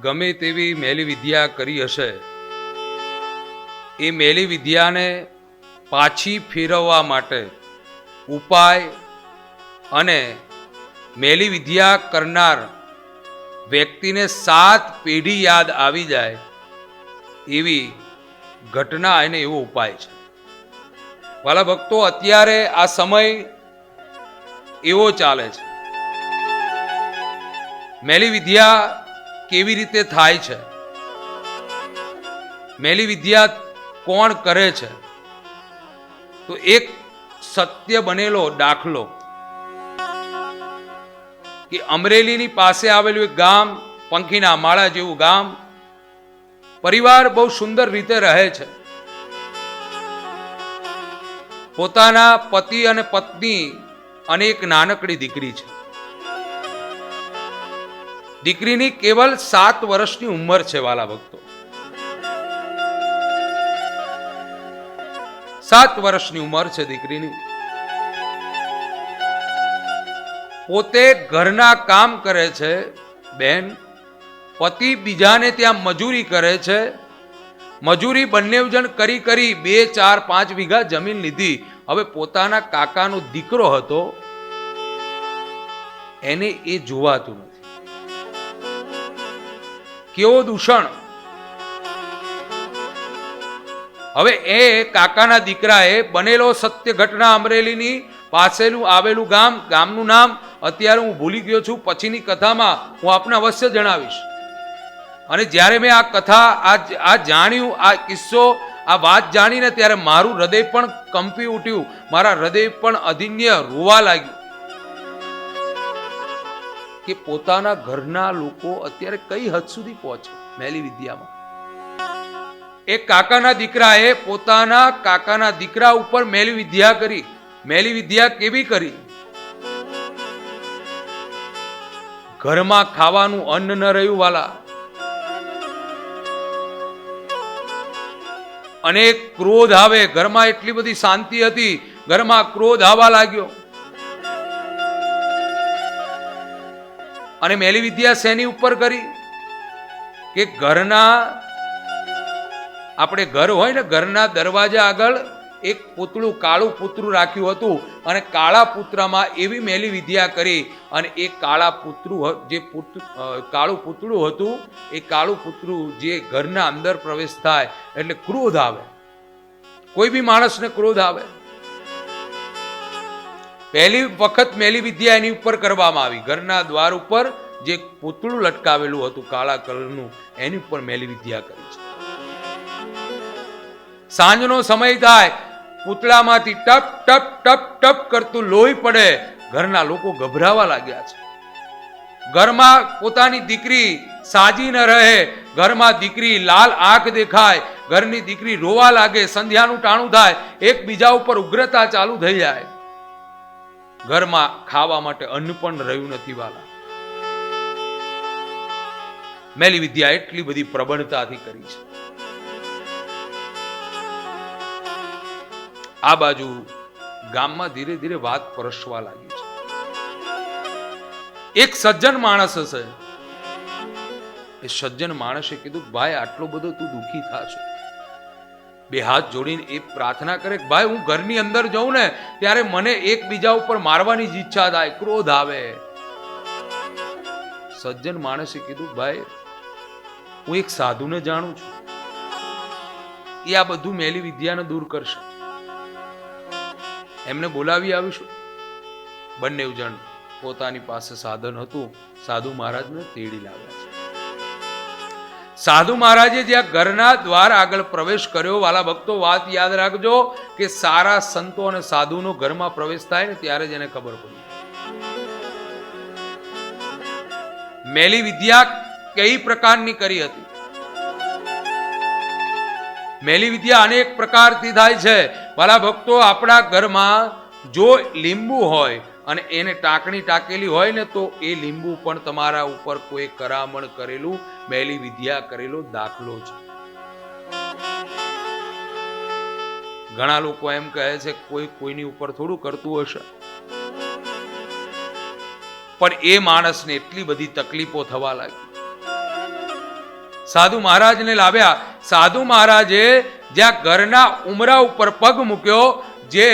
ગમે તેવી મેલી વિદ્યા કરી હશે. એ મેલી વિદ્યાને પાછી ફેરવવા માટે ઉપાય અને મેલી વિદ્યા કરનાર વ્યક્તિને સાત પેઢી યાદ આવી જાય એવી ઘટના અને એવો ઉપાય છે. વાલા ભક્તો, અત્યારે આ સમય એવો ચાલે છે. મેલી વિદ્યા કેવી રીતે થાય છે? મેલી વિદ્યા કોણ કરે છે? તો એક સત્ય બનેલો દાખલો. કે અમરેલીની પાસે આવેલું એક ગામ, પંખીના માળા જેવું ગામ, પરિવાર બહુ સુંદર રીતે રહે છે. પોતાના પતિ અને પત્ની અને એક નાનકડી દીકરી છે. દીકરીની કેવલ સાત વર્ષની ઉંમર છે વાલા ભક્તો. સાત વર્ષની ઉંમર છે દીકરીની. પોતે ઘરના કામ કરે છે, બેન. પતિ બીજાને ત્યાં મજૂરી કરે છે. મજૂરી બંને જણ કરી કરી બે, ચાર, પાંચ વીઘા જમીન લીધી. હવે પોતાના કાકાનો દીકરો હતો, એને એ જોવાતું નથી. કેવો દૂષણ? હવે એ કાકાના દીકરાએ બનેલો સત્ય ઘટના અમરેલીની પાસેનું આવેલું ગામ, ગામનું નામ અત્યારે હું ભૂલી ગયો છું. પછીની કથામાં હું આપને અવશ્ય જણાવીશ. અને જ્યારે મેં આ કથા, આ આ જાણ્યું, આ કિસ્સો, આ વાત જાણીને ત્યારે મારું હૃદય પણ કંપી ઉઠ્યું. મારા હૃદય પણ અધિન્ય રોવા લાગ્યું. કે પોતાના ઘરના લોકો અત્યારે કઈ હદ સુધી પહોંચે મેલી વિદ્યામાં? એક કાકાના દીકરાએ પોતાના કાકાના દીકરા ઉપર મેલી વિદ્યા કરી. મેલી વિદ્યા કેવી કરી? ઘરમાં ખાવાનું અન્ન ન રહ્યું વાલા. અને ક્રોધ આવે. ઘરમાં એટલી બધી શાંતિ હતી. ઘરમાં ક્રોધ આવવા લાગ્યો. અને મેલી વિદ્યા શેની ઉપર કરી? કે ઘરના, આપણે ઘર હોય ને, ઘરના દરવાજા આગળ એક પૂતળું, કાળું પૂતળું રાખ્યું હતું અને કાળા પુત્રમાં એવી મેલી વિદ્યા કરી અને એ કાળા પુત્રું જે કાળું પૂતળું હતું, એ કાળું પૂતળું જે ઘરના અંદર પ્રવેશ થાય એટલે ક્રોધ આવે. કોઈ બી માણસને ક્રોધ આવે. પહેલી વખત મેલી વિદ્યા એની ઉપર કરવામાં આવી. ઘરના દ્વાર ઉપર જે પૂતળું લટકાવેલું હતું કાળા કલરનું, એની ઉપર મેલી વિદ્યા કરી છે. સાંજનો સમય થાય, પૂતળામાંથી ટપ ટપ ટપ ટપ કરતું લોહી પડે. ઘરના લોકો ગભરાવા લાગ્યા છે. ઘરમાં પોતાની દીકરી સાજી ન રહે, ઘરમાં દીકરી લાલ આંખ દેખાય, ઘરની દીકરી રોવા લાગે, સંધ્યાનું ટાણું થાય, એકબીજા ઉપર ઉગ્રતા ચાલુ થઈ જાય. ઘરમાં ખાવા માટે અન્ન પણ રહ્યું નથી, વાલા. મેલી વિદ્યા એટલી બધી પ્રબળતાથી કરી છે. આ બાજુ ગામમાં ધીરે ધીરે વાત પરસવા લાગી છે. એક સજ્જન માણસ હશે. એ સજ્જન માણસે કીધું, ભાઈ, આટલો બધો તું દુખી થાશે. બે હાથ જોડીને એ પ્રાર્થના કરે કે, ભાઈ, હું ઘરની અંદર જઉં ને, ત્યારે મને એકબીજા ઉપર મારવાની જ ઈચ્છા થાય, ક્રોધ આવે. સજ્જન માણસે કીધું, ભાઈ, હું એક સાધુને જાણું છું. એ આ બધું મેલી વિદ્યાને દૂર કરશે. એમને બોલાવી આવીશું. બંને જણ પોતાની પાસે સાધન હતું. સાધુ મહારાજને તેડી લાવ્યા. સાધુ મહારાજે જ્યાં ઘરના દ્વાર આગળ પ્રવેશ કર્યો, વાલા ભક્તો વાત યાદ રાખજો કે સારા સંતો અને સાધુનો ઘરમાં પ્રવેશ થાય ને ત્યારે જ એને ખબર પડી. મેલી વિદ્યા કઈ પ્રકારની કરી હતી? મેલી વિદ્યા અનેક પ્રકારથી થાય છે. વાલા ભક્તો આપણા ઘરમાં જો લીંબુ હોય અને એને ટાંકણી ટાંકેલી હોય ને તો એ લીંબુ પણ તમારા ઉપર કોઈ કરામણ કરેલું, મેલી વિદ્યા કરેલો દાખલો છે. ઘણા લોકો એમ કહે છે, કોઈ કોઈની ઉપર થોડું કરતું હશે. પણ એ માણસને એટલી બધી તકલીફો થવા લાગી. સાધુ મહારાજને લાવ્યા. સાધુ મહારાજે જ્યાં ઘરના ઉમરા ઉપર પગ મૂક્યો, જે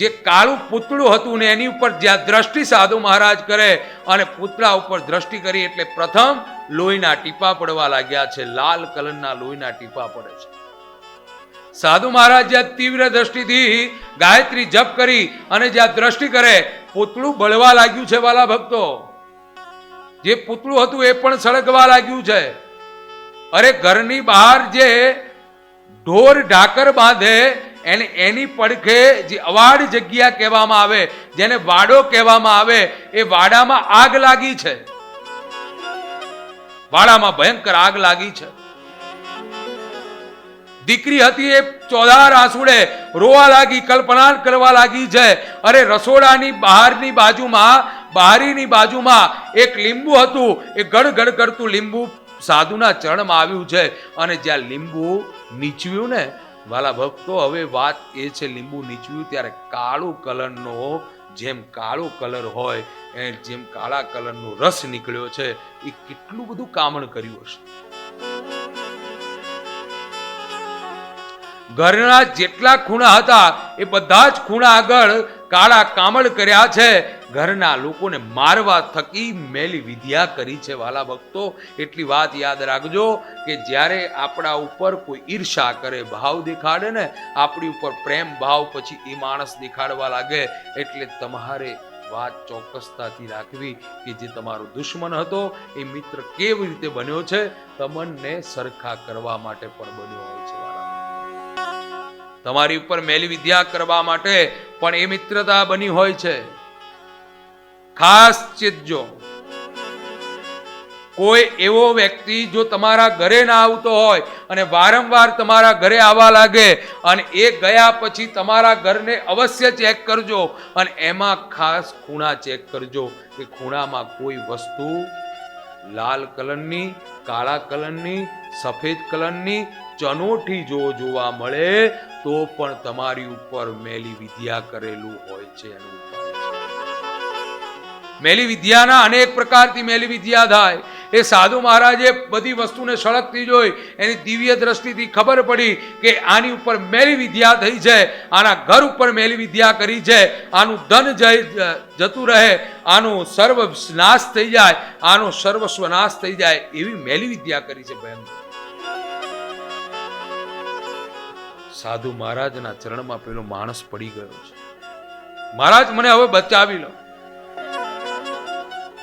જે કાળું પૂતળું હતું ને એની ઉપર જ્યાં દ્રષ્ટિ સાધુ મહારાજ કરે અને પૂતળા ઉપર દ્રષ્ટિ કરી એટલે પ્રથમ લોહીના ટીપા પડવા લાગ્યા છે. લાલ કલરના લોહીના ટીપા પડે છે. સાધુ મહારાજ જ્યાં તીવ્ર દ્રષ્ટિથી ગાયત્રી જપ કરી અને જ્યાં દ્રષ્ટિ કરે, પૂતળું બળવા લાગ્યું છે વાલા ભક્તો. જે પૂતળું હતું એ પણ સળગવા લાગ્યું છે. અરે ઘરની બહાર જે ઢોર ઢાકર બાંધે એને એની પડખે જે અવાડ જગ્યા કહેવામાં આવે, જેને વાડો કહેવામાં આવે, એ વાડામાં આગ લાગી છે. વાડામાં ભયંકર આગ લાગી છે. દીકરી હતી એ ચોદાર આંસુડે રોવા લાગી, કલ્પના કરવા લાગી છે. અરે રસોડાની બહારની બાજુમાં બહારીની બાજુમાં એક લીંબુ હતું. એ ગડ ગડ કરતું લીંબુ સાધુના ચરણમાં આવ્યું છે. અને જ્યાં લીંબુ નીચવ્યું ને વાલા ભક્તો, હવે વાત એ છે લીંબુ નીચવ્યું ત્યારે કાળું કલરનો, જેમ કાળો કલર હોય એ જેમ કાળા કલરનો રસ નીકળ્યો છે, એ કેટલું બધું કામણ કર્યું હશે. ઘરના જેટલા ખૂણા હતા, એ બધા જ ખૂણા આગળ કાળા કામળ કર્યા છે ઘરના લોકોને મારવા થકી મેલી વિદ્યા કરી છે વાલા ભક્તો. એટલી વાત યાદ રાખજો કે જ્યારે આપણા ઉપર કોઈ ઈર્ષા કરે, ભાવ દેખાડે ને, આપણી ઉપર પ્રેમ, ભાવ પછી એ માણસ દેખાડવા લાગે. એટલે તમારે વાત ચોક્કસતાથી રાખવી કે જે તમારો દુશ્મન હતો, એ મિત્ર કેવી રીતે બન્યો છે તમને સરખા કરવા માટે પણ બન્યો હોય છે તમારી ઉપર મેલી વિદ્યા કરવા માટે પણ એ મિત્રતા બની હોય છે. ખાસ ચેતજો કોઈ એવો વ્યક્તિ જો તમારા ઘરે ના આવતો હોય અને વારંવાર તમારા ઘરે આવવા લાગે અને એ ગયા પછી તમારા ઘરને અવશ્ય ચેક કરજો અને એમાં ખાસ ખૂણા ચેક કરજો કે ખૂણામાં કોઈ વસ્તુ લાલ કલરની, કાળા કલરની, સફેદ કલરની, ચનોઠી જો જોવા મળે તો પણ તમારી ઉપર મેલી વિદ્યા કરેલું હોય છે એનું. મેલી વિદ્યાના અનેક પ્રકારથી મેલી વિદ્યા થાય. એ સાધુ મહારાજે બધી વસ્તુને સળગતી જોઈ, એની દિવ્ય દ્રષ્ટિથી ખબર પડી કે આની ઉપર મેલી વિદ્યા થઈ છે, આના ઘર ઉપર મેલી વિદ્યા કરી છે, આનું ધન જય જતું રહે, આનું સર્વ નાશ થઈ જાય, આનો સર્વસ્વ નાશ થઈ જાય એવી મેલી વિદ્યા કરી છે બહેન. સાધુ મહારાજના ચરણમાં પેલો માણસ પડી ગયો છે. મહારાજ મને હવે બચાવી લો.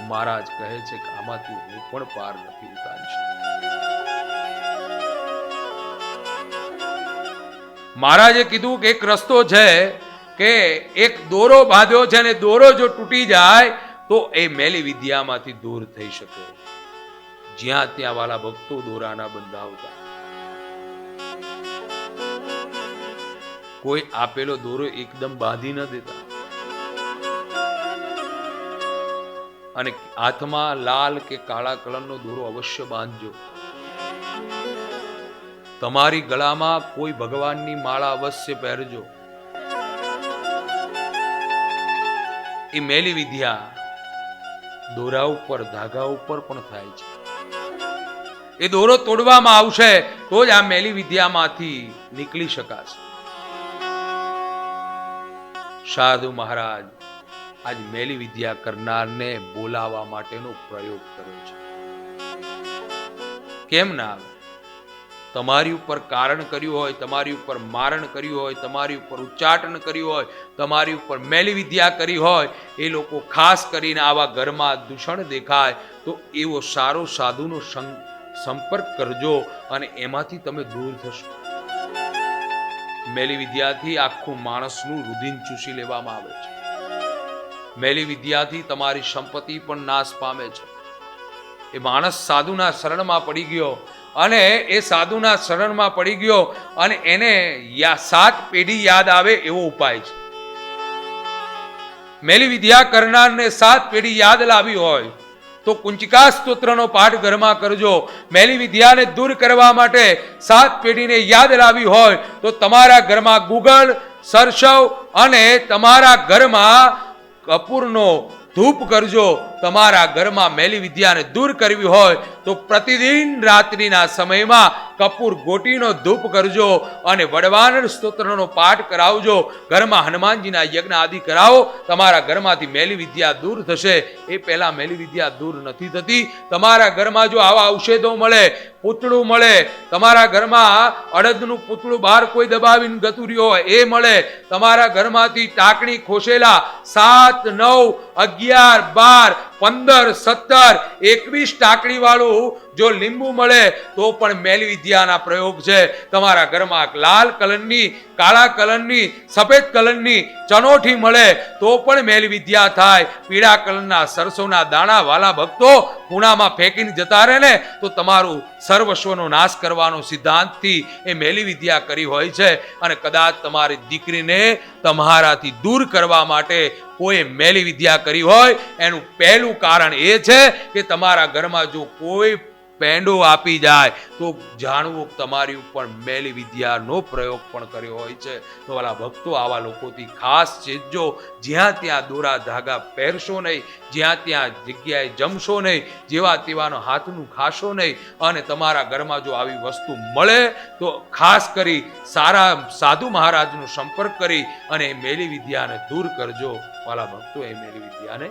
મહારાજ કહે છે કે આમાંથી હું પણ પાર નથી ઉતારી શકતો. મહારાજે કીધું કે એક રસ્તો છે કે એક દોરો બાંધ્યો છે અને દોરો જો તૂટી જાય તો એ મેલી વિદ્યામાંથી દૂર થઈ શકે. જ્યાં ત્યાં વાલા ભક્તો દોરાના બંધાવતા. કોઈ આપેલો દોરો એકદમ બાંધી ન દેતા. અને હાથમાં લાલ કે કાળા કલરનો દોરો અવશ્ય બાંધજો. તમારી ગળામાં કોઈ ભગવાનની માળા અવશ્ય પહેરજો. એ મેલી વિદ્યા દોરા ઉપર, ધાગા ઉપર પણ થાય છે. એ દોરો તોડવામાં આવશે તો જ આ મેલી વિદ્યામાંથી નીકળી શકાશે. સાધુ મહારાજ આજ મેલી વિદ્યા કરનારને બોલાવવા માટેનો પ્રયોગ કર્યો છે. કેમ ના તમારી ઉપર કારણ કર્યું હોય, તમારી ઉપર મારણ કર્યું હોય, તમારી ઉપર ઉચ્ચાટન કર્યું હોય, તમારી ઉપર મેલી વિદ્યા કરી હોય, એ લોકો ખાસ કરીને આવા ઘરમાં દૂષણ દેખાય, તો એવો સારો સાધુનો સંપર્ક કરજો અને એમાંથી તમે દૂર થશો. મેલી વિદ્યાથી આખું માણસનું રુધિન ચૂસી લેવામાં આવે છે. મેલી વિદ્યાથી તમારી સંપત્તિ પણ નાશ પામે છે. એ માણસ સાધુના શરણમાં પડી ગયો અને એ સાધુના શરણમાં પડી ગયો અને એને સાત પેઢી યાદ આવે એવો ઉપાય છે. મેલી વિદ્યા કરનારને સાત પેઢી યાદ લાવી હોય તો કુંચિકા સ્તોત્રનો પાઠ ઘરમાં કરજો. મેલી વિદ્યાને દૂર કરવા માટે સાત પેઢીને યાદ લાવી હોય તો તમારા ઘરમાં ગુગળ સરસવ અને તમારા ઘરમાં કપૂરનો ધૂપ કરજો. તમારા ઘરમાં મેલી વિદ્યાને દૂર કરવી હોય તો પ્રતિદિન રાત્રિના સમયમાં કપૂર ગોટીનો ધૂપ કરજો અને વડવાનર સ્તોત્રનો પાઠ કરાવજો. ઘરમાં હનુમાનજીના યજ્ઞ આદિ કરાવો. તમારા ઘરમાંથી મેલી વિદ્યા દૂર થશે. એ પહેલાં મેલી વિદ્યા દૂર નથી થતી. તમારા ઘરમાં જો આવા ઔષધો મળે, પૂતળું મળે, તમારા ઘરમાં અડદનું પૂતળું બહાર કોઈ દબાવીને ગતું રહ્યો હોય, એ મળે. તમારા ઘરમાંથી ટાંકણી ખોસેલા સાત, નવ, અગિયાર, બાર પંદર સત્તર એકવીસ ટાંકણી વાળું જો લીંબુ મળે, તો પણ મેલ વિદ્યાના પ્રયોગ છે. તમારા ઘરમાં લાલ કલરની, કાળા કલરની, સફેદ કલરની ચનોઠી મળે, તો પણ મેલ વિદ્યા થાય. પીળા કલરના સરસોના દાણા વાલા ભક્તો ખૂણામાં ફેંકીને જતા રહે ને, તો તમારું સર્વસ્વનો નાશ કરવાનો સિદ્ધાંતથી એ મેલી વિદ્યા કરી હોય છે. અને કદાચ તમારી દીકરીને તમારાથી દૂર કરવા માટે કોઈ મેલી વિદ્યા કરી હોય, એનું પહેલું કારણ એ છે કે તમારા ઘરમાં જો કોઈ પેંડો આપી જાય, તો જાણવું તમારી ઉપર મેલી વિદ્યાનો પ્રયોગ પણ કર્યો હોય છે. તો વાલા ભક્તો, આવા લોકોથી ખાસ ચેતજો જ્યાં ત્યાં દોરા ધાગા પહેરશો નહીં, જ્યાં ત્યાં જગ્યાએ જમશો નહીં, જેવા તેવાનો હાથનું ખાશો નહીં, અને તમારા ઘરમાં જો આવી વસ્તુ મળે, તો ખાસ કરી સારા સાધુ મહારાજનો સંપર્ક કરી અને મેલી વિદ્યાને દૂર કરજો. વાલા ભક્તો, એ મેલી વિદ્યાને